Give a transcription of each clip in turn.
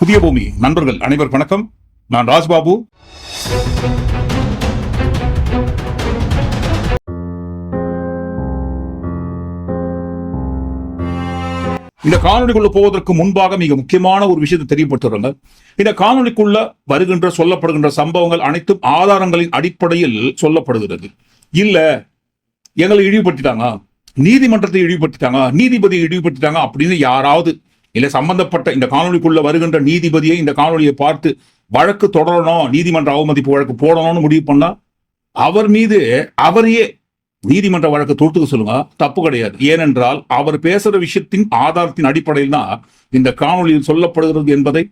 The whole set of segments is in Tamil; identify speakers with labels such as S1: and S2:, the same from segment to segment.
S1: புதிய பூமி. நண்பர்கள் அனைவர் வணக்கம். நான் ராஜ்பாபு. இந்த காணொலிக்குள்ள போவதற்கு முன்பாக மிக முக்கியமான ஒரு விஷயத்தை தெரியப்படுத்துறாங்க. இந்த காணொலிக்குள்ள வருகின்ற சொல்லப்படுகின்ற சம்பவங்கள் அனைத்தும் ஆதாரங்களின் அடிப்படையில் சொல்லப்படுகிறது. இல்ல எங்களை இழிவுபடுத்திட்டாங்க. நீதிமன்றத்தை இழிவுபடுத்திட்டாங்க. நீதிபதியை இழிவுபடுத்திட்டாங்க அப்படின்னு யாராவது இல்ல சம்பந்தப்பட்ட இந்த காணொலிக்குள்ள வருகின்ற நீதிபதியை இந்த காணொலியை பார்த்து வழக்கு தொடரணும் நீதிமன்ற அவமதிப்பு வழக்கு போடணும்னு முடிவு பண்ணா அவர் மீது அவரையே நீதிமன்ற வழக்கு தொடுத்துக்க சொல்லுங்க. தப்பு கிடையாது. ஏனென்றால் அவர் பேசுற விஷயத்தின் ஆதாரத்தின் அடிப்படையில் தான் இந்த காணொலியில் சொல்லப்படுகிறது என்பதை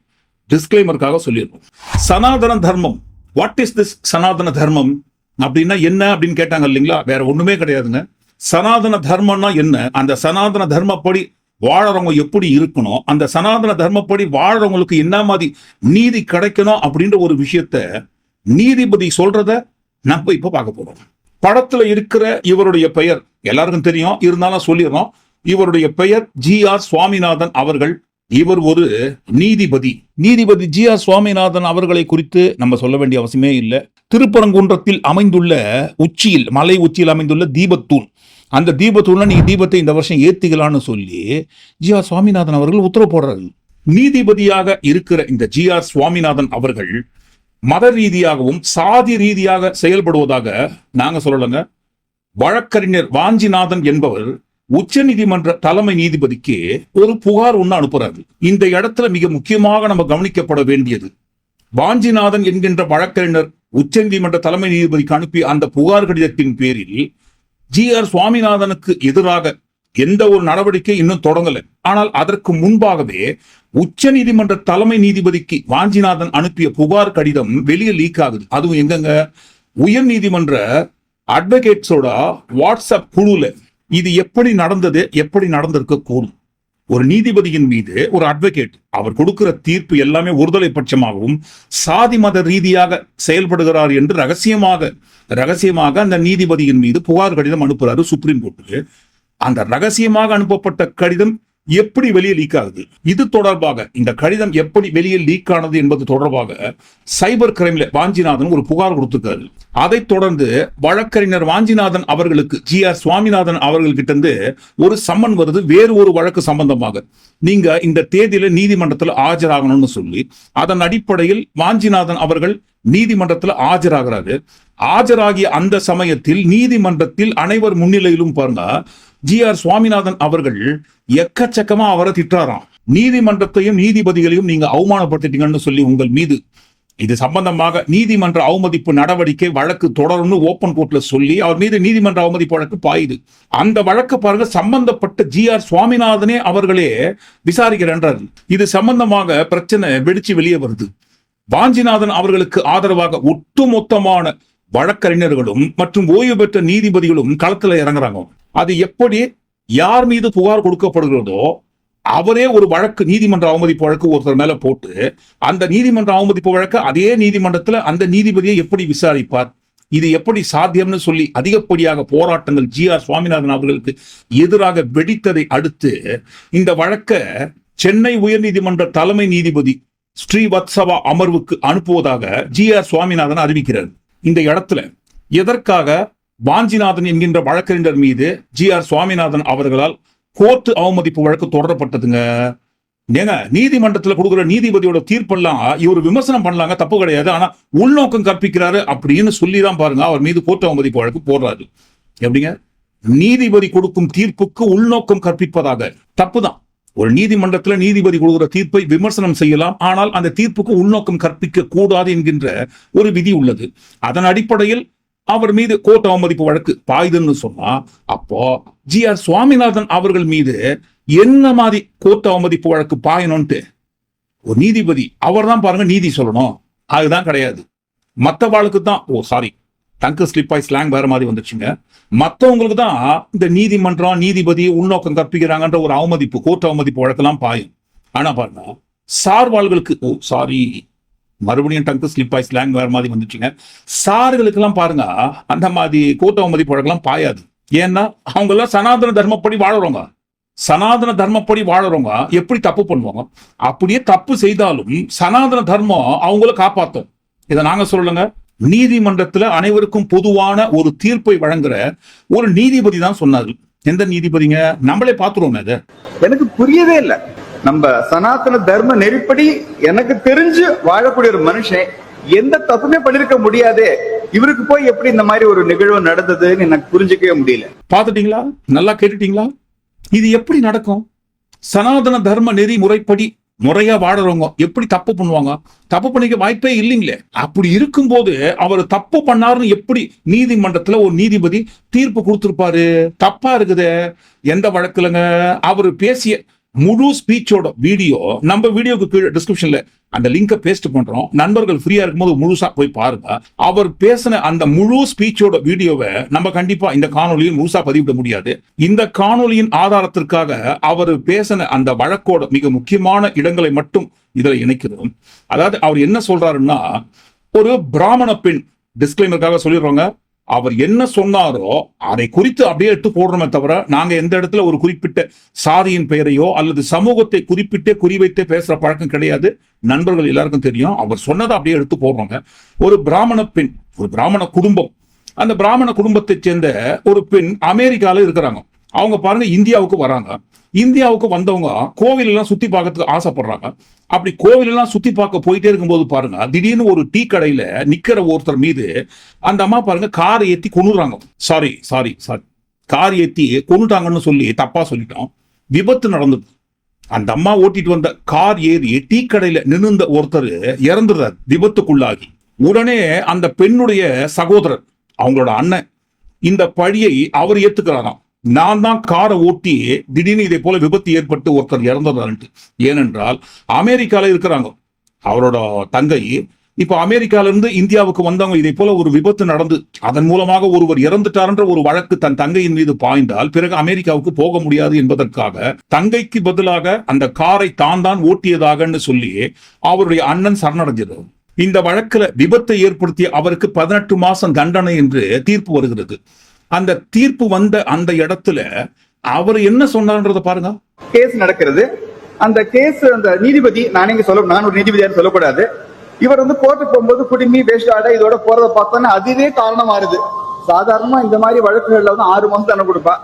S1: டிஸ்கிளைமருக்காக சொல்லியிருக்கோம். சனாதன தர்மம் வாட் இஸ் திஸ் சனாதன தர்மம் அப்படின்னா என்ன அப்படின்னு கேட்டாங்க இல்லைங்களா? வேற ஒண்ணுமே கிடையாதுங்க. சனாதன தர்மம்னா என்ன? அந்த சனாதன தர்மப்படி வாழறவங்க எப்படி இருக்கணும்? அந்த சனாதன தர்மப்படி வாழறவங்களுக்கு என்ன மாதிரி நீதி கிடைக்கணும் அப்படின்ற ஒரு விஷயத்த நீதிபதி சொல்றத நம்ம இப்ப பார்க்க போறோம். படத்துல இருக்கிற இவருடைய பெயர் எல்லாருக்கும் தெரியும். இருந்தாலும் சொல்லிடுறோம். இவருடைய பெயர் ஜி ஆர் சுவாமிநாதன் அவர்கள். இவர் ஒரு நீதிபதி. நீதிபதி ஜி ஆர் சுவாமிநாதன் அவர்களை குறித்து நம்ம சொல்ல வேண்டிய அவசியமே இல்லை. திருப்பரங்குன்றத்தில் அமைந்துள்ள உச்சியில் மலை உச்சியில் அமைந்துள்ள தீபத்தூண். அந்த தீபத்தூண்ல நீங்க தீபத்தை இந்த வருஷம் ஏத்திக்கலாம்னு சொல்லி ஜி ஆர் சுவாமிநாதன் அவர்கள் உத்தரவு போடுறாரு. நீதிபதியாக இருக்கிற இந்த ஜி ஆர் சுவாமிநாதன் அவர்கள் மத ரீதியாகவும் சாதி ரீதியாக செயல்படுவதாக நாங்க சொல்லலைங்க. வழக்கறிஞர் வாஞ்சிநாதன் என்பவர் உச்ச நீதிமன்ற தலைமை நீதிபதிக்கு ஒரு புகார் ஒன்று அனுப்புறாரு. இந்த இடத்துல மிக முக்கியமாக நம்ம கவனிக்கப்பட வேண்டியது வாஞ்சிநாதன் என்கின்ற வழக்கறிஞர் உச்ச நீதிமன்ற தலைமை நீதிபதிக்கு அனுப்பிய அந்த புகார் கடிதத்தின் பேரில் ஜி ஆர் சுவாமிநாதனுக்கு எதிராக எந்த ஒரு நடவடிக்கை இன்னும் தொடங்கல. ஆனால் அதற்கு முன்பாகவே உச்ச நீதிமன்ற தலைமை நீதிபதிக்கு வாஞ்சிநாதன் அனுப்பிய புகார் கடிதம் வெளியே லீக் ஆகுது. அதுவும் எங்கங்க? உயர் நீதிமன்ற அட்வொகேட்ஸோட வாட்ஸ்அப் குழுல இது எப்படி நடந்தது எப்படி நடந்திருக்க கூடும் ஒரு நீதிபதியின் மீது ஒரு அட்வொகேட் அவர் கொடுக்கிற தீர்ப்பு எல்லாமே ஒருதலை பட்சமாகவும் சாதி மத ரீதியாக செயல்படுகிறார் என்று ரகசியமாக ரகசியமாக அந்த நீதிபதியின் மீது புகார் கடிதம் அனுப்புறாரு சுப்ரீம் கோர்ட்டுக்கு. அந்த ரகசியமாக அனுப்பப்பட்ட கடிதம் எப்படி வெளியே லீக் ஆகுது? இது தொடர்பாக இந்த கடிதம் எப்படி வெளியே லீக் ஆனது என்பது தொடர்பாக சைபர் கிரைம்ல வாஞ்சிநாதன் ஒரு புகார் கொடுத்திருக்காரு. அதைத் தொடர்ந்து வழக்கறிஞர் வாஞ்சிநாதன் அவர்களுக்கு ஜி ஆர் சுவாமிநாதன் அவர்கள்கிட்ட இருந்து ஒரு சம்மன் வருது வேறு ஒரு வழக்கு சம்பந்தமாக. நீங்க இந்த தேதியில நீதிமன்றத்தில் ஆஜராகணும்னு சொல்லி அதன் அடிப்படையில் வாஞ்சிநாதன் அவர்கள் நீதிமன்றத்தில் ஆஜராகிறாரு. ஆஜராகிய அந்த சமயத்தில் நீதிமன்றத்தில் அனைவர் முன்னிலையிலும் பாருங்க ஜி ஆர் சுவாமிநாதன் அவர்கள் எக்கச்சக்கமா அவரை திட்டாராம் நீதிமன்றத்தையும் நீதிபதிகளையும் நீங்க அவமானப்படுத்திட்டீங்கன்னு சொல்லி உங்கள் மீது. இது சம்பந்தமாக நீதிமன்ற அவமதிப்பு நடவடிக்கை வழக்கு தொடரும்னு ஓபன் கோர்ட்ல சொல்லி அவர் மீது நீதிமன்ற அவமதிப்பு வழக்கு பாயுது. அந்த வழக்கு பாருங்க சம்பந்தப்பட்ட ஜி ஆர் சுவாமிநாதனே அவர்களே விசாரிக்கிறன்றார் இது சம்பந்தமாக பிரச்சனை வெடிச்சு வெளியே வருது. வாஞ்சிநாதன் அவர்களுக்கு ஆதரவாக ஒட்டுமொத்தமான வழக்கறிஞர்களும் மற்றும் ஓய்வு பெற்ற நீதிபதிகளும் களத்துல இறங்குறாங்க. அது எப்படி யார் மீது புகார் கொடுக்கப்படுகிறதோ அவரே ஒரு வழக்கு நீதிமன்ற அவமதிப்பு வழக்கு ஒருத்தர் மேல போட்டு அந்த நீதிமன்ற அவமதிப்பு வழக்கு அதே நீதிமன்றத்துல அந்த நீதிபதியை எப்படி விசாரிப்பார்? இது எப்படி சாத்தியம்னு சொல்லி அதிகப்படியாக போராட்டங்கள் ஜி ஆர் சுவாமிநாதன் அவர்களுக்கு எதிராக வெடித்ததை அடுத்து இந்த வழக்க சென்னை உயர்நீதிமன்ற தலைமை நீதிபதி ஸ்ரீவத்சவா அமர்வுக்கு அனுப்புவதாக ஜி ஆர் சுவாமிநாதன் அறிவிக்கிறார். இந்த இடத்துல எதற்காக வாஞ்சிநாதன் என்கின்ற வழக்கறிஞர் மீது ஜி ஆர் சுவாமிநாதன் அவர்களால் கோர்ட்டு அவமதிப்பு வழக்கு தொடரப்பட்டதுங்க. ஏங்க நீதிமன்றத்தில் கொடுக்குற நீதிபதியோட தீர்ப்பெல்லாம் இவர் விமர்சனம் பண்ணலாங்க தப்பு கிடையாது. ஆனா உள்நோக்கம் கற்பிக்கிறாரு அப்படின்னு சொல்லி தான் பாருங்க அவர் மீது கோர்ட்டு அவமதிப்பு வழக்கு போடுறாரு. எப்படிங்க? நீதிபதி கொடுக்கும் தீர்ப்புக்கு உள்நோக்கம் கற்பிப்பதாக. தப்பு தான் ஒரு நீதிமன்றத்தில் நீதிபதி கொடுக்கிற தீர்ப்பை விமர்சனம் செய்யலாம். ஆனால் அந்த தீர்ப்புக்கு உள்நோக்கம் கற்பிக்க கூடாது என்கின்ற ஒரு விதி உள்ளது. அதன் அடிப்படையில் அவர் மீது கோர்ட் அவமதிப்பு வழக்கு பாயுதுன்னு சொன்னா அப்போ ஜி ஆர் சுவாமிநாதன் அவர்கள் மீது என்ன மாதிரி கோர்ட் அவமதிப்பு வழக்கு பாயணும்ட்டு ஒரு நீதிபதி அவர் தான் பாருங்க நீதி சொல்லணும். அதுதான் கிடையாது. மற்ற வாழ்க்கை தான் ஓ சாரி டங்கு ஸ்லிப்பாய் ஸ்லாங் வேற மாதிரி வந்துச்சுங்க. மற்றவங்களுக்கு தான் இந்த நீதிமன்றம் நீதிபதி உள்நோக்கம் கற்பிக்கிறாங்கன்ற ஒரு அவமதிப்பு கோர்ட் அவமதிப்பு வழக்கெல்லாம் பாயும். ஆனா பாருங்க சார்வாள்களுக்கு ஓ சாரி மறுபடியும் டங்கு ஸ்லிப் ஸ்லாங் வேற மாதிரி வந்துச்சுங்க. சார்களுக்கெல்லாம் பாருங்க அந்த மாதிரி கோர்ட் அவமதிப்பு வழக்கெல்லாம் பாயாது. ஏன்னா அவங்க எல்லாம் சனாதன தர்மப்படி வாழறவங்க. சனாதன தர்மப்படி வாழறவங்க எப்படி தப்பு பண்ணுவாங்க? அப்படியே தப்பு செய்தாலும் சனாதன தர்மம் அவங்கள காப்பாற்றும் இதை நாங்க சொல்லலைங்க. நீதிமன்றத்துல அனைவருக்கும் பொதுவான ஒரு தீர்ப்பை வழங்குற ஒரு நீதிபதி தான் சொன்னாரு எந்த நீதிபதிங்க? நம்மளே பாத்துருவோம் அதை.
S2: எனக்கு புரியவே இல்ல. நம்ம சனாதன தர்ம நெறிப்படி எனக்கு தெரிஞ்சு வாழக்கூடிய ஒரு மனுஷன் எந்த தப்புமே பண்ணிருக்க முடியாதே. இவருக்கு போய் எப்படி இந்த மாதிரி ஒரு நிகழ்வு நடந்ததுன்னு எனக்கு புரிஞ்சுக்கவே முடியல.
S1: பார்த்துட்டீங்களா? நல்லா கேட்டுட்டீங்களா? இது எப்படி நடக்கும்? சனாதன தர்ம நெறி முறைப்படி முறையா வாடுறவங்க எப்படி தப்பு பண்ணுவாங்க? தப்பு பண்ணிக்க வாய்ப்பே இல்லைங்களே. அப்படி இருக்கும்போது அவர் தப்பு பண்ணாருன்னு எப்படி நீதிமன்றத்துல ஒரு நீதிபதி தீர்ப்பு கொடுத்திருப்பாரு? தப்பா இருக்குது. எந்த வழக்குலங்க அவர் பேசிய முழு ஸ்பீச்சோட வீடியோ நம்ம வீடியோக்கு கீழே டிஸ்கிரிப்ஷன்ல அந்த லிங்கை பேஸ்ட் பண்றோம். நண்பர்கள் ஃப்ரீயா இருக்கும்போது முழுசா போய் பாருங்க. அவர் பேசின அந்த முழு ஸ்பீச்சோட வீடியோவை நம்ம கண்டிப்பா இந்த காணொலியில் முழுசா பதிவிட முடியாது. இந்த காணொலியின் ஆதாரத்திற்காக அவர் பேசின அந்த வழக்கோட மிக முக்கியமான இடங்களை மட்டும் இதுல இணைக்கிறோம். அதாவது அவர் என்ன சொல்றாருன்னா ஒரு பிராமண பெண் டிஸ்கிளைமருக்காக சொல்லிடுறோங்க. அவர் என்ன சொன்னாரோ அதை குறித்து அப்படியே எடுத்து போடுறோமே தவிர நாங்க எந்த இடத்துல ஒரு குறிப்பிட்ட சாதியின் பெயரையோ அல்லது சமூகத்தை குறிப்பிட்டே குறிவைத்தே பேசுற பழக்கம் கிடையாது. நண்பர்கள் எல்லாருக்கும் தெரியும். அவர் சொன்னதை அப்படியே எடுத்து போடுறோங்க. ஒரு பிராமண பெண் ஒரு பிராமண குடும்பம். அந்த பிராமண குடும்பத்தை சேர்ந்த ஒரு பெண் அமெரிக்கால இருக்கிறாங்க. அவங்க பாருங்க இந்தியாவுக்கு வராங்க. இந்தியாவுக்கு வந்தவங்க கோவில் எல்லாம் சுத்தி பார்க்கறதுக்கு ஆசைப்படுறாங்க. அப்படி கோவில் எல்லாம் சுத்தி பார்க்க போயிட்டே இருக்கும்போது பாருங்க திடீர்னு ஒரு டீ கடையில நிக்கிற ஒருத்தர் மீது அந்த அம்மா பாருங்க காரை ஏத்தி கொண்டுறாங்க சாரி சாரி சாரி கார் ஏத்தி கொண்டுட்டாங்கன்னு சொல்லி தப்பா சொல்லிட்டோம். விபத்து நடந்தது. அந்த அம்மா ஓட்டிட்டு வந்த கார் ஏறி டீ கடையில நின்னுந்த ஒருத்தர் இறந்துடுறார் விபத்துக்குள்ளாகி. உடனே அந்த பெண்ணுடைய சகோதரர் அவங்களோட அண்ணன் இந்த பழியை அவர் ஏத்துக்கிறாராம். நான் தான் காரை ஓட்டி திடீர்னு இதே போல விபத்து ஏற்பட்டு ஒருத்தர் இறந்துடுறாருன்ட்டு ஏனென்றால் அமெரிக்கால இருக்கிறாங்க. அவரோட தங்கை இப்போ அமெரிக்கால இருந்து இந்தியாவுக்கு வந்தவங்க இதே போல ஒரு விபத்து நடந்து அதன் மூலமாக ஒருவர் இறந்துட்டார்ன்ற ஒரு வழக்கு தன் தங்கையின் மீது பாய்ந்தால் பிறகு அமெரிக்காவுக்கு போக முடியாது என்பதற்காக தங்கைக்கு பதிலாக அந்த காரை தான் தான் ஓட்டியதாகன்னு சொல்லி அவருடைய அண்ணன் சரணடைஞ்சிருந்தார் இந்த வழக்குல விபத்தை ஏற்படுத்திய அவருக்கு பதினெட்டு மாசம் தண்டனை என்று தீர்ப்பு வருகிறது. அந்த தீர்ப்பு வந்த அந்த இடத்துல அவர் என்ன சொன்னார்ன்றத பாருங்க.
S2: கேஸ் நடக்கிறது. அந்த கேஸ் அந்த நீதிபதி நானே இங்க சொல்ல நான் ஒரு நீதிபதியார் சொல்லக்கூடாது. இவர் வந்து கோர்ட்டுக்கு போகும்போது குடிமி வேஷ்டாட இதோட போறத பார்த்தோன்னா அதுவே காரணமா இருது சாதாரணமா இந்த மாதிரி வழக்குகள்ல வந்து ஆறு மாசம் தண்டனை கொடுப்பா.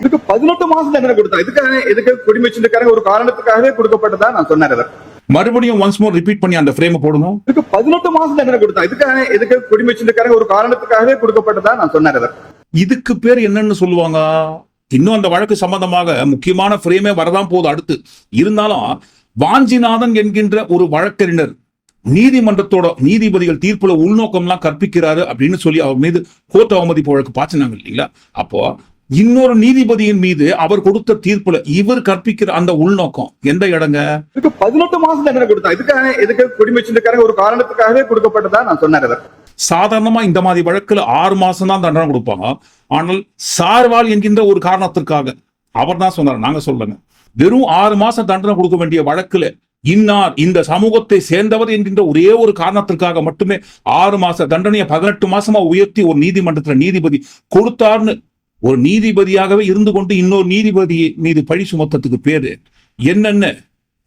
S2: இதுக்கு பதினெட்டு மாசம் தண்டனை கொடுத்தா இதுக்காக எதுக்கு குடிமை வச்சிருக்காங்க ஒரு காரணத்துக்காகவே கொடுக்கப்பட்டதா நான் சொன்னார் அவர்
S1: மறுபடியும் ஒன்ஸ் மோர் ரிப்பீட் பண்ணி அந்த ஃப்ரேம் போடுங்க
S2: இதுக்கு பதினெட்டு மாசம் தண்டனை கொடுத்தா இதுக்காக எதுக்கு குடிமை வச்சிருக்காங்க ஒரு காரணத்துக்காகவே கொடுக்கப்பட்டதா நான் சொன்னார் அவர்
S1: இதுக்கு பேர் என்னன்னு சொல்லுவாங்க? இன்னும் அந்த வழக்கு சம்பந்தமாக முக்கியமான ஃப்ரேமே வரதான் போகுது அடுத்து. இருந்தாலும் வாஞ்சிநாதன் என்கின்ற ஒரு வழக்கறிஞர் நீதிமன்றத்தோட நீதிபதிகள் தீர்ப்புல உள்நோக்கம்லாம் கற்பிக்கிறாரு அப்படின்னு சொல்லி அவர் மீது கோர்ட் அவமதிப்பு வழக்கு பாய்ச்சினாங்க இல்லைங்களா? அப்போ இன்னொரு நீதிபதியின் மீது அவர் கொடுத்த தீர்ப்புல இவர் கற்பிக்கிற அந்த உள்நோக்கம் எந்த இடங்க?
S2: பதினெட்டு மாசம் தண்டனை கொடுத்தா இதுக்காக எதுக்கு குடிமை ஒரு காரணத்துக்காகவே கொடுக்கப்பட்டதா நான் சொன்னார் சாதாரணமாக
S1: சாதாரணமா இந்த மாதிரி வழக்கில் ஆறு மாசம் தான் தண்டனை கொடுப்பாங்க. ஆனால் சார்வால் என்கின்ற ஒரு காரணத்திற்காக அவர் தான் சொன்னார் நாங்க சொல்லுங்க வெறும் ஆறு மாசம் தண்டனை கொடுக்க வேண்டிய வழக்கில் இன்னார் இந்த சமூகத்தை சேர்ந்தவர் என்கின்ற ஒரே ஒரு காரணத்திற்காக மட்டுமே ஆறு மாச தண்டனையை பதினெட்டு மாசமா உயர்த்தி ஒரு நீதிமன்றத்தில் நீதிபதி கொடுத்தார்னு ஒரு நீதிபதியாகவே இருந்து கொண்டு இன்னொரு நீதிபதி மீது பழி சுமத்தத்துக்கு பேரு. என்னென்ன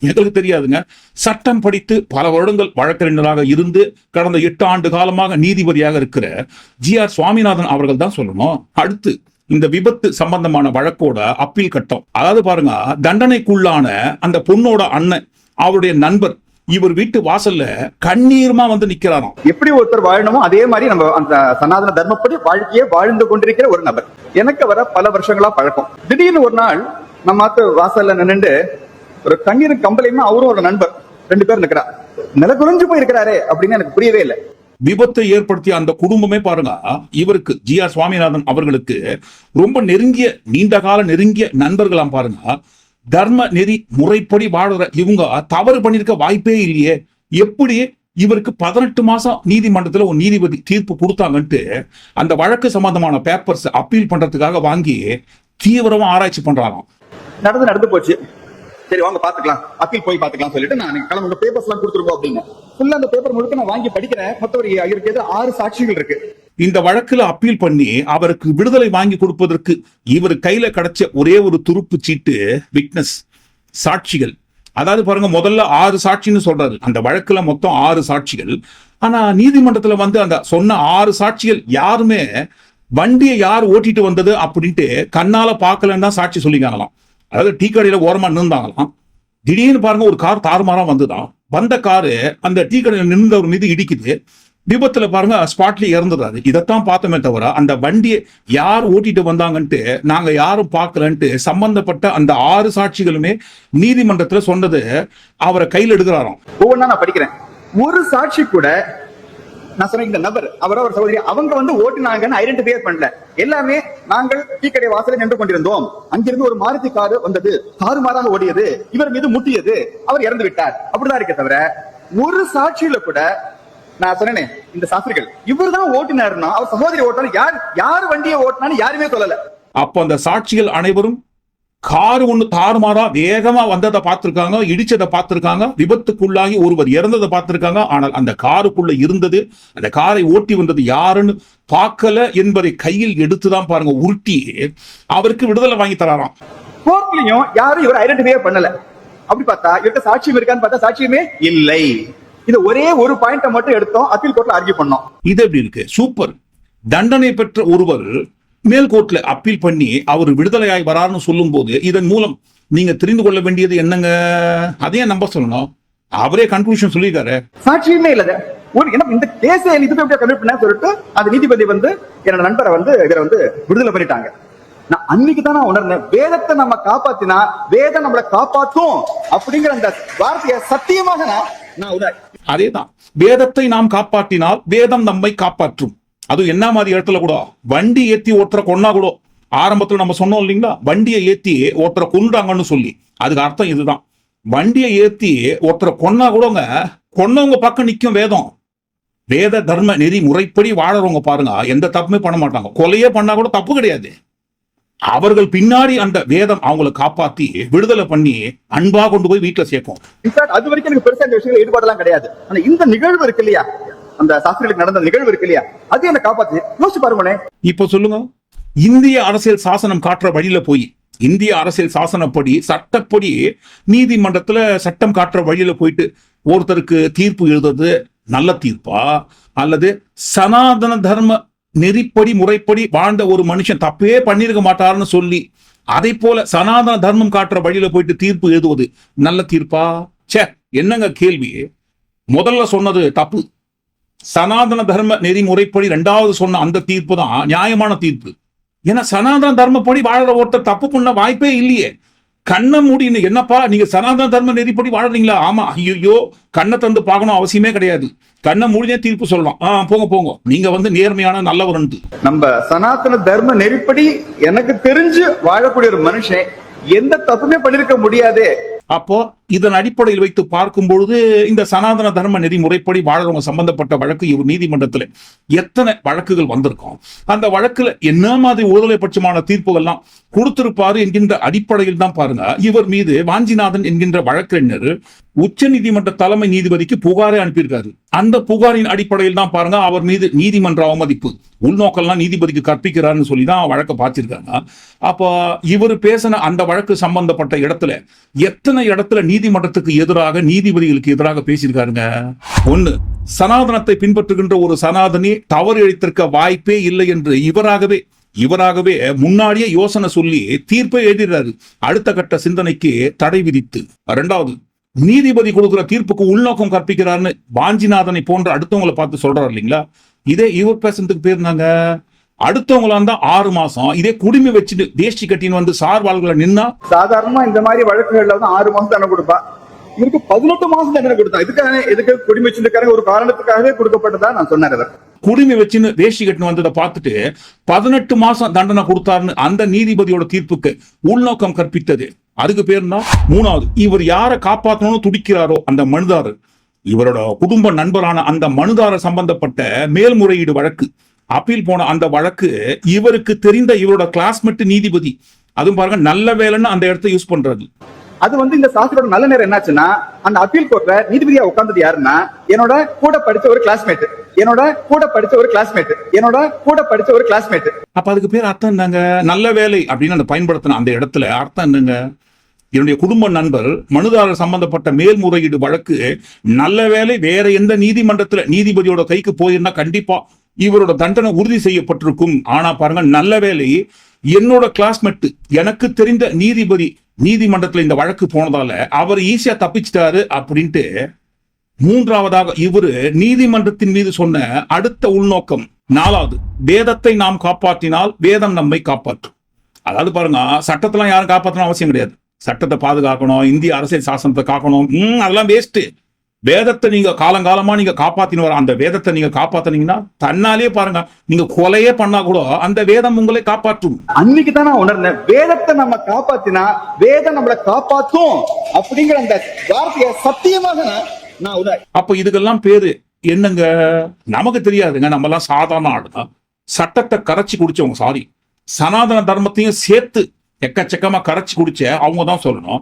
S1: எங்களுக்கு தெரியாதுங்க. சட்டம் படித்து பல வருடங்கள் வழக்கறிஞராக இருந்து கடந்த எட்டு ஆண்டு காலமாக நீதிபதியாக இருக்கிற ஜி ஆர் சுவாமிநாதன் அவர்கள் தான் சொல்லணும். அடுத்து இந்த விபத்து சம்பந்தமான வழக்கோட அப்பீல் கட்டம். அதாவது பாருங்க தண்டனைக்குள்ளான அந்த பொண்ணோட அண்ணன் அவருடைய நண்பர் இவர் வீட்டு வாசல்ல கண்ணீருமா வந்து நிக்கிறாராம்.
S2: எப்படி ஒருத்தர் வாழணுமோ அதே மாதிரி நம்ம அந்த சனாதன தர்மப்படி வாழ்க்கையே வாழ்ந்து கொண்டிருக்கிற ஒரு நபர். எனக்கு வர பல வருஷங்களா பழக்கம். திடீர்னு ஒரு நாள் நம்ம வாசல்ல நின்னுண்டு ஒரு கண்ணீர் கம்பளையுமா அவரும் ஒரு நண்பர். ரெண்டு பேர் நிக்கிறா. நிலக்குறைஞ்சு போய் இருக்கிறாரே அப்படின்னு எனக்கு புரியவே இல்லை.
S1: விபத்தை ஏற்படுத்திய அந்த குடும்பமே பாருங்க இவருக்கு ஜி ஆர் சுவாமிநாதன் அவர்களுக்கு ரொம்ப நெருங்கிய நீண்ட கால நெருங்கிய நண்பர்களாம் பாருங்க. தர்ம நெறி முறைப்படி வாழுற இவங்க தவறு பண்ணிருக்க வாய்ப்பே இல்லையே. எப்படி இவருக்கு பதினெட்டு மாசம் நீதிமன்றத்துல ஒரு நீதிபதி தீர்ப்பு கொடுத்தாங்கன்ட்டு அந்த வழக்கு சம்பந்தமான பேப்பர்ஸ் அப்பீல் பண்றதுக்காக வாங்கி தீவிரமா ஆராய்ச்சி பண்றாராம்.
S2: நடந்து நடந்து போச்சு. சரி வாங்க பாத்துக்கலாம் அப்பீல் போய் பாத்துக்கலாம் சொல்லிட்டு நான் கிளம்புங்க பேப்பர்ஸ் எல்லாம் கொடுத்துருக்கோம் அப்படின்னு. ஃபுல்லா அந்த பேப்பர் முழுக்க நான் வாங்கி படிக்கிறேன். மொத்தம் ஒரு இருக்கு ஆறு சாட்சிகள் இருக்கு.
S1: இந்த வழக்குல அப்பீல் பண்ணி அவருக்கு விடுதலை வாங்கி கொடுப்பதற்கு இவர் கையில கிடைச்ச ஒரே ஒரு துருப்பு சீட்டு விட்னஸ் சாட்சிகள். அதாவது பாருங்க முதல்ல ஆறு சாட்சின்னு சொல்றாரு. அந்த வழக்குல மொத்தம் ஆறு சாட்சிகள். ஆனா நீதிமன்றத்துல வந்து அந்த சொன்ன ஆறு சாட்சிகள் யாருமே வண்டியை யார் ஓட்டிட்டு வந்தது அப்படின்ட்டு கண்ணால பார்க்கலன்னு தான் சாட்சி சொல்லிக்காங்களாம். அதாவது டீ கடையில ஓரமா நின்றாங்களாம். திடீர்னு பாருங்க ஒரு கார் தாறுமாறா வந்துதான் வந்த காரு அந்த டீ கடையில் நின்றவர் மீது இடிக்குது. விபத்துல பாருங்க ஸ்பாட்லி இறந்துடுறாரு இதைத்தான் பார்த்தோமே தவிர அந்த வண்டியை யார் ஓட்டிட்டு வந்தாங்கன்ட்டு நாங்க யாரும் பார்க்கலன்ட்டு சம்பந்தப்பட்ட அந்த ஆறு சாட்சிகளுமே நீதிமன்றத்துல சொன்னது அவரை கையில் எடுக்கிறாராம்.
S2: ஒவ்வொன்னா நான் படிக்கிறேன். ஒரு சாட்சி கூட நான் சொன்ன இந்த நபர் அவரோ ஒரு சகோதரி அவங்க வந்து ஓட்டுனாங்கன்னு ஐடென்டிஃபை பண்ணல. எல்லாமே நாங்கள் டீக்கடை வாசலில் நின்று கொண்டிருந்தோம். அங்கிருந்து ஒரு மாருதி காரு வந்தது. தாறுமாறாக ஓடியது. இவர் மீது முட்டியது. அவர் இறந்து விட்டார். அப்படிதான் இருக்க தவிர ஒரு சாட்சியில கூட நான் சொன்னேனே இந்த சாஸ்திரிகள் இவர் தான் ஓட்டினாருன்னா அவர் சகோதரி ஓட்டினாலும் யார் யார் வண்டியை ஓட்டினான்னு யாருமே சொல்லல.
S1: அப்போ அந்த சாட்சிகள் அனைவரும் கார் ஒண்ணு தாறுமாறா வேகமா வந்ததை பார்த்திருக்காங்க இடிச்சதை பார்த்திருக்காங்க விபத்துக்குள்ளாகி ஒருவர் இறந்ததை பார்த்திருக்காங்க. ஆனால் அந்த காருக்குள்ள இருந்தது அந்த காரை ஓட்டி வந்தது யாருன்னு பார்க்கல என்பதை கையில் எடுத்துதான் பாருங்க உருட்டி அவருக்கு விடுதலை வாங்கி தராராம்.
S2: கோர்ட்லயும் யாரும் இவர் ஐடென்டிஃபை பண்ணல. அப்படி பார்த்தா இவர்கிட்ட சாட்சியம் இருக்கான்னு பார்த்தா சாட்சியமே இல்லை. இது ஒரே ஒரு பாயிண்ட மட்டும் எடுத்தோம் அப்பீல் கோர்ட்ல ஆர்கியூ பண்ணோம்.
S1: இது எப்படி இருக்கு? சூப்பர். தண்டனை பெற்ற ஒருவர் மேல் கோர்ட்ல அப்பீல் பண்ணி அவர் விடுதலையாய் வராருன்னு சொல்லும்போது இதன் மூலம் நீங்க தெரிந்து கொள்ள வேண்டியது என்னங்க? அதையும் நம்ப சொல்லணும்? அவரே கன்க்ளூஷன் சொல்லியிருக்காரு.
S2: சாட்சியமே இல்ல ஒரு என்ன இந்த கேஸ் இதுக்கு எப்படியா கன்வெர்ட் பண்ண சொல்லிட்டு அந்த நீதிபதி வந்து என்னோட நண்பரை வந்து இவரை வந்து விடுதலை பண்ணிட்டாங்க. நான் அன்னைக்கு தான் நான் உணர்ந்தேன். வேதத்தை நம்ம காப்பாத்தினா வேதம் நம்மளை காப்பாத்தும் அப்படிங்கிற அந்த வார்த்தையை சத்தியமாக நான் நான் உணர்
S1: அதேதான். வேதத்தை நாம் காப்பாற்றினால் வேதம் நம்மை காப்பாற்றும். அது என்ன மாதிரி இடத்துல கூட? வண்டி ஏத்தி ஒருத்தரை கொன்னா கூட. ஆரம்பத்துல நம்ம சொன்னோம் இல்லைங்களா? வண்டியை ஏத்தி ஒருத்தரை கொண்டுட்டாங்கன்னு சொல்லி. அதுக்கு அர்த்தம் இதுதான். வண்டியை ஏத்தி ஒருத்தரை கொன்னா கூடங்க கொன்னவங்க பக்கம் நிற்கும் வேதம். வேத தர்ம நெறி முறைப்படி வாழறவங்க பாருங்க எந்த தப்புமே பண்ண மாட்டாங்க. கொலையே பண்ணா கூட தப்பு கிடையாது. அவர்கள் பின்னாடி அந்த வேதம் அவங்களை காப்பாத்தி விடுதலை பண்ணி அன்பா கொண்டு போய் வீட்டுல சேர்க்கும்.
S2: அது வரைக்கும் எனக்கு பெருசா இந்த விஷயத்துல ஈடுபாடெல்லாம் கிடையாது. ஆனா இந்த நிகழ்வு இருக்கு இல்லையா? அந்த சாஸ்திரிகளுக்கு நடந்த நிகழ்வு இருக்கு இல்லையா? அது என்ன காப்பாத்து. யோசிச்சு பாருங்களேன்.
S1: இப்ப சொல்லுங்க. இந்திய அரசியல் சாசனம் காட்டுற வழியில போய் இந்திய அரசியல் சாசனப்படி சட்டப்படி நீதிமன்றத்துல சட்டம் காட்டுற வழியில போயிட்டு ஒருத்தருக்கு தீர்ப்பு எழுதுறது நல்ல தீர்ப்பா? அல்லது சனாதன தர்ம நெறிப்படி முறைப்படி வாழ்ந்த ஒரு மனுஷன் தப்பே பண்ணிருக்க மாட்டாருன்னு சொல்லி அதை போல சனாதன தர்மம் காட்டுற வழியில போயிட்டு தீர்ப்பு எழுதுவது நல்ல தீர்ப்பா? ச்சே என்னங்க கேள்வி? முதல்ல சொன்னது தப்பு. சனாதன தர்ம நெறிமுறைப்படி ரெண்டாவது சொன்ன அந்த தீர்ப்பு தான் நியாயமான தீர்ப்பு. ஏன்னா சனாதன தர்மப்படி வாழற ஒருத்தர் தப்பு பண்ண வாய்ப்பே இல்லையே. கண்ணை மூடின்னு என்னப்பா நீங்க சனாதன தர்ம நெறிப்படி வாழறீங்களா? ஆமா ஐயோ கண்ணை தந்து பார்க்கணும் அவசியமே கிடையாது. கண்ணை மூடினே தீர்ப்பு சொல்லலாம். ஆ போங்க போங்க. நீங்க வந்து நேர்மையான நல்லவரன்ட்டு
S2: நம்ம சனாதன தர்ம நெறிப்படி எனக்கு தெரிஞ்சு வாழக்கூடிய ஒரு மனுஷன் எந்த தப்புமே பண்ணிருக்க முடியாதே.
S1: அப்போ இதன் அடிப்படையில் வைத்து பார்க்கும் பொழுது இந்த சனாதன தர்ம நெறிமுறைப்படி வாழறவங்க சம்பந்தப்பட்ட வழக்கு இவர் எத்தனை வழக்குகள் வந்திருக்கும்? அந்த வழக்குல என்ன மாதிரி ஒருதலை பட்சமான தீர்ப்புகள்லாம் கொடுத்திருப்பாரு என்கின்ற அடிப்படையில் தான் பாருங்க. இவர் மீது வாஞ்சிநாதன் என்கின்ற வழக்கறிஞர் உச்ச நீதிமன்ற தலைமை நீதிபதிக்கு புகாரை அனுப்பியிருக்காரு. அந்த புகாரின் அடிப்படையில் தான் பாருங்க அவர் மீது நீதிமன்ற அவமதிப்பு. உள்நோக்கம்லாம் நீதிபதிக்கு கற்பிக்கிறாருன்னு சொல்லி தான் வழக்கை பார்த்திருக்காங்க. அப்போ இவர் பேசின அந்த வழக்கு சம்பந்தப்பட்ட இடத்துல எத்தனை இடத்துல நீதிமன்றத்துக்கு எதிராக நீதிபதிகளுக்கு எதிராக பேசியிருக்காருங்க? ஒண்ணு சனாதனத்தை பின்பற்றுகின்ற ஒரு சனாதனி தவறு இழைத்திருக்க வாய்ப்பே இல்லை என்று இவராகவே இவராகவே முன்னாடியே யோசனை சொல்லி தீர்ப்பை எழுதிடுறாரு. அடுத்த கட்ட சிந்தனைக்கு தடை விதித்து. ரெண்டாவது நீதிபதி கொடுக்கிற தீர்ப்புக்கு உள்நோக்கம் கற்பிக்கிறாருன்னு வாஞ்சிநாதனை போன்ற அடுத்தவங்களை பார்த்து சொல்றாரு இல்லைங்களா? இதே இவர் பேசுறதுக்கு பேர் நாங்க அடுத்தவங்களா இருந்தா ஆறு மாசம். இதே குடுமி வச்சுட்டு வேஷ்டி கட்டின்னு வந்து சார் வாழ்களை நின்னா
S2: சாதாரணமா இந்த மாதிரி வழக்குகள்ல வந்து ஆறு மாசம் தண்டனை கொடுப்பா? இவருக்கு பதினெட்டு மாசம் தண்டனை கொடுத்தா? இதுக்காக எதுக்கு குடிமை வச்சிருக்காரு ஒரு காரணத்துக்காகவே கொடுக்கப்பட்டதா நான் அவர்
S1: குடுமி வச்சுன்னு வேஷ்டி கட்டின்னு வந்ததை பார்த்துட்டு பதினெட்டு மாசம் தண்டனை கொடுத்தாருன்னு அந்த நீதிபதியோட தீர்ப்புக்கு உள்நோக்கம் கற்பித்தது. அதுக்கு பேர் தான் மூணாவது இவர் யாரை காப்பாற்றணும்னு துடிக்கிறாரோ அந்த மனுதாரர். இவரோட குடும்ப நண்பரான அந்த மனுதாரர் சம்பந்தப்பட்ட மேல்முறையீடு வழக்கு. அப்பீல் போன அந்த வழக்கு இவருக்கு தெரிந்த இவரோட கிளாஸ்மேட் நீதிபதி. அதுவும் பாருங்க நல்ல வேலைன்னு அந்த இடத்த யூஸ் பண்றது.
S2: அது வந்து இந்த சாஸ்திரோட நல்ல நேரம் என்னாச்சுன்னா அந்த அப்பீல் கோர்ட்ல நீதிபதியா உட்கார்ந்தது யாருன்னா என்னோட கூட படிச்ச ஒரு கிளாஸ்மேட் என்னோட கூட படிச்ச ஒரு கிளாஸ்மேட் என்னோட கூட படிச்ச ஒரு கிளாஸ்மேட்
S1: அப்ப அதுக்கு பேர் அர்த்தம் என்னங்க? நல்ல வேலை அப்படின்னு அந்த பயன்படுத்தின அந்த இடத்துல அர்த்தம் என்னங்க? என்னுடைய குடும்ப நண்பர் மனுதாரர் சம்பந்தப்பட்ட மேல்முறையீடு வழக்கு நல்ல வேலை வேற எந்த நீதிமன்றத்துல நீதிபதியோட கைக்கு போயிருந்தா கண்டிப்பா இவரோட தண்டனை உறுதி செய்யப்பட்டிருக்கும். ஆனா பாருங்க நல்ல வேலை என்னோட கிளாஸ்மேட் எனக்கு தெரிந்த நீதிபதி நீதிமன்றத்தில் இந்த வழக்கு போனதால அவர் ஈஸியா தப்பிச்சிட்டாரு அப்படின்ட்டு மூன்றாவதாக இவரு நீதிமன்றத்தின் மீது சொன்ன அடுத்த உள்நோக்கம் நாலாவது வேதத்தை நாம் காப்பாற்றினால் வேதம் நம்மை காப்பாற்றும். அதாவது பாருங்க சட்டத்தெல்லாம் யாரும் காப்பாற்றணும் அவசியம் கிடையாது. சட்டத்தை பாதுகாக்கணும் இந்திய அரசியல் சாசனத்தை காக்கணும் அதெல்லாம் வேஸ்ட்டு வேதத்தை நீங்க காலங்காலமா நீங்க காப்பாத்தின வர அந்த வேதத்தை நீங்க காப்பாத்துனீங்கன்னா தன்னாலே பாருங்க நீங்க கொலையே பண்ணா கூட அந்த வேதம் உங்களை காப்பாற்றும்.
S2: அன்னைக்கு தான் நான் உணர்ந்தேன் வேதத்தை நம்ம காப்பாத்தினா வேதம் நம்மளை காப்பாத்தும் அப்படிங்கிற அந்த வார்த்தையை சத்தியமாக நான் உணர்
S1: அப்ப இதுக்கெல்லாம் பேரு என்னங்க? நமக்கு தெரியாதுங்க நம்ம எல்லாம் சாதாரண ஆளுதான் சட்டத்தை கரைச்சி குடிச்சவங்க சாரி சனாதன தர்மத்தையும் சேர்த்து எக்கச்சக்கமா கரைச்சி குடிச்ச அவங்க தான் சொல்லணும்.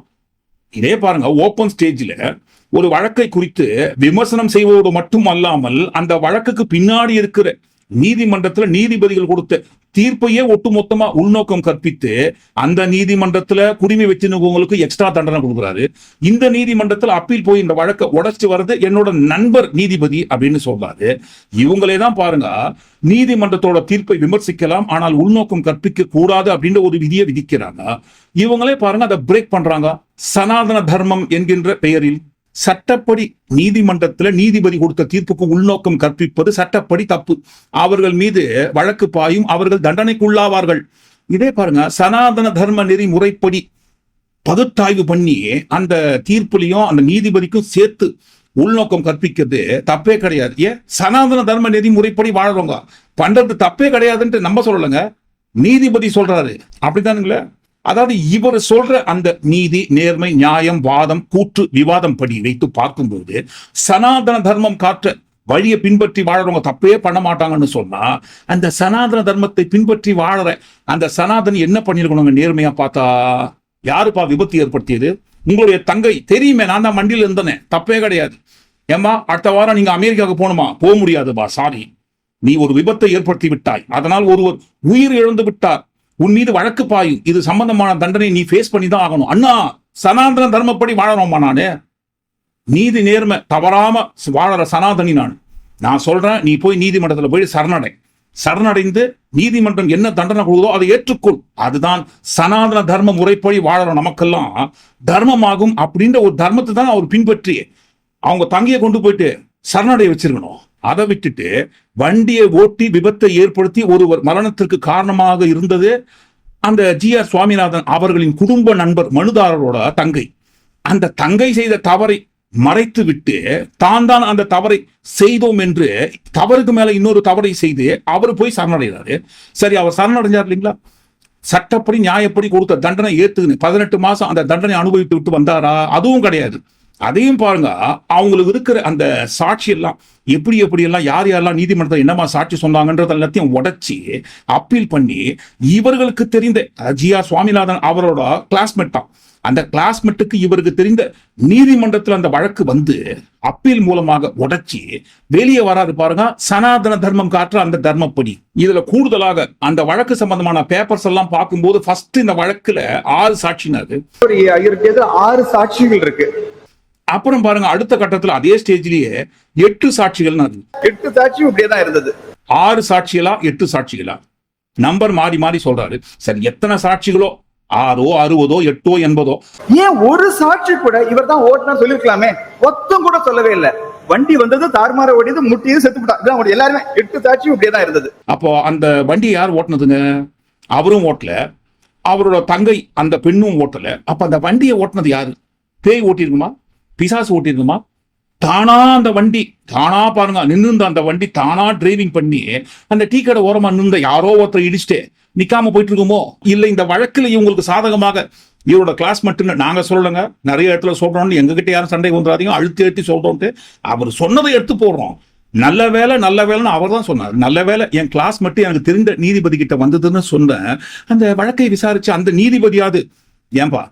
S1: இதே பாருங்க ஓப்பன் ஸ்டேஜ்ல ஒரு வழக்கை குறித்து விமர்சனம் செய்வதோடு மட்டும் அல்லாமல் அந்த வழக்குக்கு பின்னாடி இருக்கிற நீதிமன்றத்துல நீதிபதிகள் கொடுத்த தீர்ப்பையே ஒட்டுமொத்தமா உள்நோக்கம் கற்பித்து அந்த நீதிமன்றத்துல குடிமை வச்சிருக்கவங்களுக்கு எக்ஸ்ட்ரா தண்டனை கொடுக்குறாரு. இந்த நீதிமன்றத்துல அப்பீல் போய் இந்த வழக்கை உடைச்சிட்டு வர்றது என்னோட நண்பர் நீதிபதி அப்படின்னு சொல்றாரு. இவங்களே தான் பாருங்க நீதிமன்றத்தோட தீர்ப்பை விமர்சிக்கலாம் ஆனால் உள்நோக்கம் கற்பிக்க கூடாது அப்படின்ற ஒரு விதியை விதிக்கிறாங்க. இவங்களே பாருங்க அதை பிரேக் பண்றாங்க. சனாதன தர்மம் என்கின்ற பெயரில் சட்டப்படி நீதிமன்றத்தில் நீதிபதி கொடுத்த தீர்ப்புக்கு உள்நோக்கம் கற்பிப்பது சட்டப்படி தப்பு. அவர்கள் மீது வழக்கு பாயும் அவர்கள் தண்டனைக்குள்ளாவார்கள். இதே பாருங்க சனாதன தர்ம நெறி முறைப்படி பகுத்தாய்வு பண்ணி அந்த தீர்ப்புலையும் அந்த நீதிபதிக்கும் சேர்த்து உள்நோக்கம் கற்பிக்கிறது தப்பே கிடையாது. ஏன்? சனாதன தர்ம நெறி முறைப்படி வாழறவங்க. பண்றது தப்பே கிடையாதுன்ட்டு நம்ம சொல்லலைங்க. நீதிபதி சொல்றாரு. அப்படித்தானுங்களே? அதாவது இவர் சொல்ற அந்த நீதி நேர்மை நியாயம் வாதம் கூற்று விவாதம் படி வைத்து பார்க்கும்போது சனாதன தர்மம் காற்ற வழியை பின்பற்றி வாழறவங்க தப்பே பண்ண மாட்டாங்கன்னு சொன்னா அந்த சனாதன தர்மத்தை பின்பற்றி வாழற அந்த சனாதன் என்ன பண்ணிருக்கணுங்க நேர்மையா பார்த்தா? யாருப்பா விபத்து ஏற்படுத்தியது? உங்களுடைய தங்கை தெரியுமே நான் தான் மண்டியில் இருந்தேனே தப்பே கிடையாது. ஏம்மா அடுத்த வாரம் நீங்க அமெரிக்காவுக்கு போகணுமா? போக முடியாதுப்பா சாரி நீ ஒரு விபத்தை ஏற்படுத்தி விட்டாய். அதனால் ஒருவர் உயிர் இழந்து விட்டார். உன் மீது வழக்கு பாயும். இது சம்பந்தமான தண்டனை நீ ஃபேஸ் பண்ணி தான் ஆகணும். அண்ணா சனாதன தர்மப்படி வாழறோமா நானு. நீதி நேர்மை தவறாம வாழற சனாதனி நான். நான் சொல்றேன் நீ போய் நீதிமன்றத்தில் போய் சரணடை. சரணடைந்து நீதிமன்றம் என்ன தண்டனை கொடுக்குதோ அதை ஏற்றுக்கொள். அதுதான் சனாதன தர்ம முறைப்படி வாழற நமக்கெல்லாம். தர்மமாகும் அப்படின்ற ஒரு தர்மத்தை தான் அவர் பின்பற்றி. அவங்க தங்கையை கொண்டு போயிட்டு சரணடைய வச்சிருக்கணும். அதை விட்டுட்டு வண்டியை ஓட்டி விபத்தை ஏற்படுத்தி ஒருவர் மரணத்திற்கு காரணமாக இருந்தது அந்த ஜி ஆர் சுவாமிநாதன் அவர்களின் குடும்ப நண்பர் மனுதாரரோட தங்கை. அந்த தங்கை செய்த தவறை மறைத்து விட்டு தான் தான் அந்த தவறை செய்தோம் என்று தவறுக்கு மேல இன்னொரு தவறை செய்து அவர் போய் சரணடைகிறாரு. சரி அவர் சரணடைஞ்சார் இல்லைங்களா? சட்டப்படி நியாயப்படி கொடுத்த தண்டனை ஏத்துக்குன்னு பதினெட்டு மாசம் அந்த தண்டனை அனுபவித்து விட்டு வந்தாரா? அதுவும் கிடையாது. அதையும் பாருங்க அவங்களுக்கு இருக்கிற அந்த சாட்சி எல்லாம் எப்படி எப்படி எல்லாம் யார் யாரெல்லாம் நீதிமன்றத்தில் என்னமா சாட்சி சொன்னாங்கன்றது எல்லாத்தையும் உடைச்சி அப்பீல் பண்ணி இவர்களுக்கு தெரிந்த ஜி ஆர் சுவாமிநாதன் அவரோட கிளாஸ்மேட் தான். அந்த கிளாஸ்மேட்டுக்கு இவருக்கு தெரிந்த நீதிமன்றத்தில் அந்த வழக்கு வந்து அப்பீல் மூலமாக உடைச்சி வெளியே வராது பாருங்க சனாதன தர்மம் காற்ற அந்த தர்மப்படி. இதுல கூடுதலாக அந்த வழக்கு சம்பந்தமான பேப்பர்ஸ் எல்லாம் பார்க்கும்போது ஃபர்ஸ்ட் இந்த வழக்குல ஆறு சாட்சினாரு
S2: ஆறு சாட்சிகள் இருக்கு.
S1: அப்புறம் பாருங்க அடுத்த கட்டத்துல அதே ஸ்டேஜ்லயே எட்டு சாட்சிகள்
S2: எட்டு சாட்சியும் இப்படியே தான் இருந்தது.
S1: ஆறு சாட்சிகளா எட்டு சாட்சிகளா? நம்பர் மாறி மாறி சொல்றாரு. சரி எத்தனை சாட்சிகளோ? ஆறோ அறுபதோ எட்டோ எண்பதோ?
S2: ஏன் ஒரு சாட்சி கூட இவர் தான் ஓட்டுனா சொல்லிருக்கலாமே ஒத்தம் கூட சொல்லவே இல்லை. வண்டி வந்தது தார்மார ஓடியது முட்டியது செத்து அவருடைய எல்லாருமே எட்டு சாட்சியும் இப்படியே தான் இருந்தது.
S1: அப்போ அந்த வண்டியை யார் ஓட்டுனதுங்க? அவரும் ஓட்டல. அவரோட தங்கை அந்த பெண்ணும் ஓட்டல. அப்ப அந்த வண்டியை ஓட்டுனது யாரு? பேய் ஓட்டிருக்குமா பிசாசு ஓட்டியிருக்குமா? தானா அந்த வண்டி தானா பாருங்க நின்று அந்த வண்டி தானா டிரைவிங் பண்ணி அந்த டீ கடை ஓரமா நின்ற யாரோ ஒருத்தர் இடிச்சுட்டு நிக்காம போயிட்டு இருக்குமோ இல்ல இந்த வழக்குல இவங்களுக்கு சாதகமாக இவரோட கிளாஸ் மட்டும் நாங்க சொல்லலைங்க. நிறைய இடத்துல சொல்றோம்னு எங்ககிட்ட யாரும் சண்டை வந்துடாதீங்க அழுத்தி அழுத்தி சொல்றோம்ட்டு அவர் சொன்னதை எடுத்து போடுறோம். நல்ல வேலை நல்ல வேலைன்னு அவர் தான் சொன்னார். நல்ல வேலை என் கிளாஸ் மட்டும் எனக்கு தெரிந்த நீதிபதி கிட்ட வந்ததுன்னு சொன்னேன் அந்த வழக்கை விசாரிச்சு அந்த நீதிபதியாவது ஏன்பா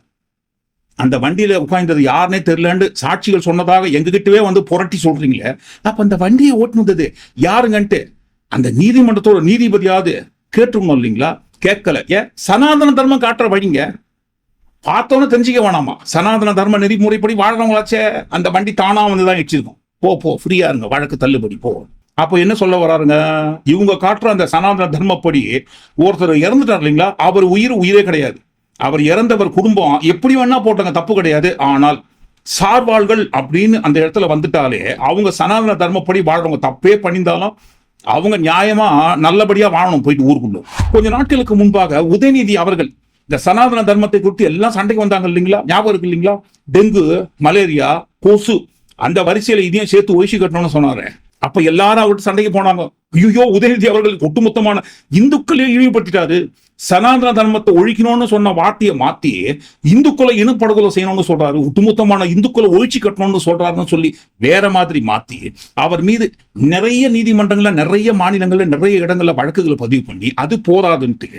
S1: அந்த வண்டியில உட்கார்ந்தது யாருனே தெரியலன்னு சாட்சிகள் சொன்னதாக எங்ககிட்டவே வந்து புரட்டி சொல்றீங்களே? அப்ப அந்த வண்டியை ஓட்டுனது யாருங்கன்ட்டு அந்த நீதிமன்றத்தோட நீதிபதியாவது கேட்டுருணும் இல்லைங்களா? கேட்கல. ஏன் சனாதன தர்மம் காட்டுற வழிங்க. பார்த்தோன்னு தெரிஞ்சுக்க வேணாமா? சனாதன தர்ம நெறிமுறைப்படி வாழ்றவங்களாச்சே. அந்த வண்டி தானா வந்து தான் வச்சிருக்கும் போ போ ஃப்ரீயா இருங்க. வழக்கு தள்ளுபடி போ. அப்போ என்ன சொல்ல வராருங்க? இவங்க காட்டுற அந்த சனாதன தர்மப்படி ஒருத்தர் இறந்துட்டார் இல்லைங்களா? அவர் உயிர் உயிரே கிடையாது. அவர் இறந்தவர் குடும்பம் எப்படி வேணா போட்டாங்க தப்பு கிடையாது. ஆனால் சார்வாள்கள் அப்படின்னு அந்த இடத்துல வந்துட்டாலே அவங்க சனாதன தர்மப்படி வாழ்றவங்க தப்பே பண்ணியிருந்தாலும் அவங்க நியாயமா நல்லபடியா வாழணும் போயிட்டு ஊருக்குள்ள. கொஞ்ச நாட்களுக்கு முன்பாக உதயநிதி அவர்கள் இந்த சனாதன தர்மத்தை குறித்து எல்லாம் சண்டைக்கு வந்தாங்க இல்லைங்களா? ஞாபகம் இருக்கு இல்லைங்களா? டெங்கு மலேரியா கொசு அந்த வரிசையில இதையும் சேர்த்து ஒழிச்சு கட்டணும்னு சொன்னாரு. அப்ப எல்லாரும் அவர்கிட்ட சண்டைக்கு போனாங்க. ஐயோ உதயநிதி அவர்கள் ஒட்டுமொத்தமான இந்துக்களை இழிவுபடுத்திட்டாரு. சனாதன தர்மத்தை ஒழிக்கணும்னு சொன்ன வார்த்தையை மாத்தி இந்துக்களை இனப்படுகொலை செய்யணும்னு சொல்றாரு. ஒட்டுமொத்தமான இந்துக்களை ஒழிச்சு கட்டணும்னு சொல்றாருன்னு சொல்லி வேற மாதிரி மாத்தி அவர் மீது நிறைய நீதிமன்றங்கள்ல நிறைய மாநிலங்கள்ல நிறைய இடங்கள்ல வழக்குகளை பதிவு பண்ணி அது போதாதுன்ட்டு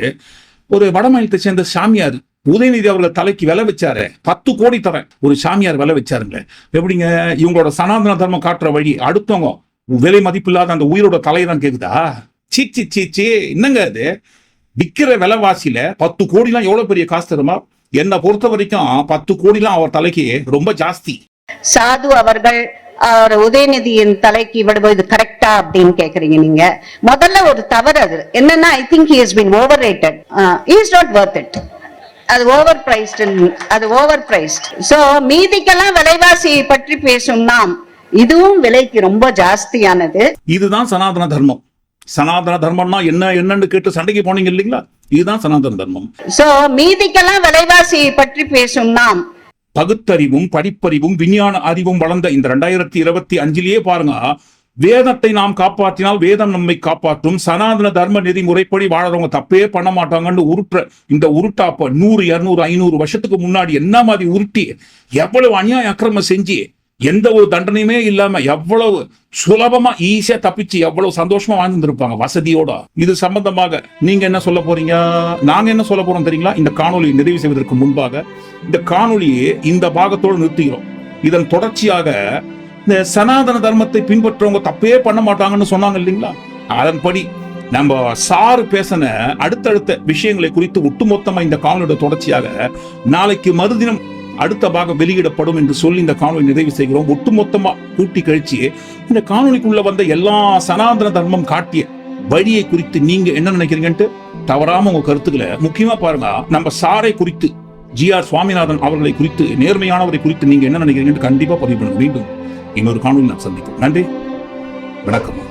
S1: ஒரு வட மாநிலத்தை சேர்ந்த சாமியார் உதயநிதி அவர்கள் தலைக்கு விலை வச்சாரு. பத்து கோடி தரேன். ஒரு சாமியார் விலை வச்சாருங்க. எப்படிங்க? இவங்களோட சனாதன தர்மம் காட்டுற வழி அடுத்தவங்க விலை மதிப்பில்லாத அந்த உயிரோட தலைதான் கேக்குதா? சீ சீ சீ என்னங்க அது விற்கிற விலைவாசியில பத்து கோடிலாம் எவ்வளவு பெரிய காசு தருமா என்னை பொறுத்த வரைக்கும் பத்து கோடிலாம் அவர் தலைக்கு ரொம்ப ஜாஸ்தி.
S3: சாது அவர்கள் அவர் உதயநிதியின் தலைக்கு விடுவது கரெக்டா அப்படின்னு கேக்குறீங்க நீங்க. முதல்ல ஒரு தவறு அது. என்னன்னா I think he has been overrated is not worth it அது ஓவர் பிரைஸ்ட் அது ஓவர் பிரைஸ்ட் சோ மீதிக்கெல்லாம் விலைவாசி பற்றி பேசும் நாம். இதுவும் விலைக்கு ரொம்ப ஜாஸ்தியானது.
S1: இதுதான் சனாதன தர்மம். சனாதன தர்மம்னா என்ன என்னன்னு கேட்டு சண்டைக்கு போனீங்க இல்லைங்களா? இதுதான் சனாதன தர்மம்.
S3: சோ மீதிக்கெல்லாம் விலைவாசி பற்றி பேசும் நாம்.
S1: பகுத்தறிவும் படிப்பறிவும் விஞ்ஞான அறிவும் வளர்ந்த இந்த ரெண்டாயிரத்தி இருபத்தி அஞ்சிலேயே பாருங்க. வேதத்தை நாம் காப்பாற்றினால் வேதம் நம்மை காப்பாற்றும். சனாதன தர்ம நெறிமுறைப்படி வாழறவங்க தப்பே பண்ண மாட்டாங்கன்னு உருட்டுற இந்த உருட்டாப்ப நூறு இருநூறு ஐநூறு வருஷத்துக்கு முன்னாடி என்ன மாதிரி உருட்டி எவ்வளவு அநியாய அக்கிரமம் செஞ்சு எந்த ஒரு தண்டனையுமே இல்லாம எவ்வளவு சுலபமா ஈஸியா தப்பிச்சு எவ்வளவு சந்தோஷமா வாழ்ந்துருப்பாங்க வசதியோட. இது சம்பந்தமாக நீங்க என்ன சொல்ல போறீங்க? நாங்க என்ன சொல்ல போறோம் தெரியுங்களா? இந்த காணொலி நிறைவு செய்வதற்கு முன்பாக இந்த காணொலியை இந்த பாகத்தோடு நிறுத்துகிறோம். இதன் தொடர்ச்சியாக இந்த சனாதன தர்மத்தை பின்பற்றவங்க தப்பே பண்ண மாட்டாங்கன்னு சொன்னாங்க இல்லைங்களா? அதன்படி நம்ம சாரு பேசின அடுத்தடுத்த விஷயங்களை குறித்து ஒட்டுமொத்தமா இந்த காணொலியோட தொடர்ச்சியாக நாளைக்கு மறுதினம் அடுத்த பாகம் வெளியிடப்படும் என்று சொல்லி இந்த காணொலி நிறைவு செய்கிறோம். ஒட்டுமொத்தமா கூட்டி கழிச்சு இந்த காணொலிக்குள்ள வந்த எல்லா சனாதன தர்மம் காட்டிய வழியை குறித்து நீங்க என்ன நினைக்கிறீங்கன்ட்டு தவறாம உங்க கருத்துக்களை முக்கியமா பாருங்க. நம்ம சாரை குறித்து ஜி ஆர் சுவாமிநாதன் அவர்களை குறித்து நேர்மையானவரை குறித்து நீங்க என்ன நினைக்கிறீங்கன்னு கண்டிப்பா பதிவு பண்ணுங்க. மீண்டும் இன்னொரு காணொலி நான் சந்திப்போம். நன்றி. வணக்கம்.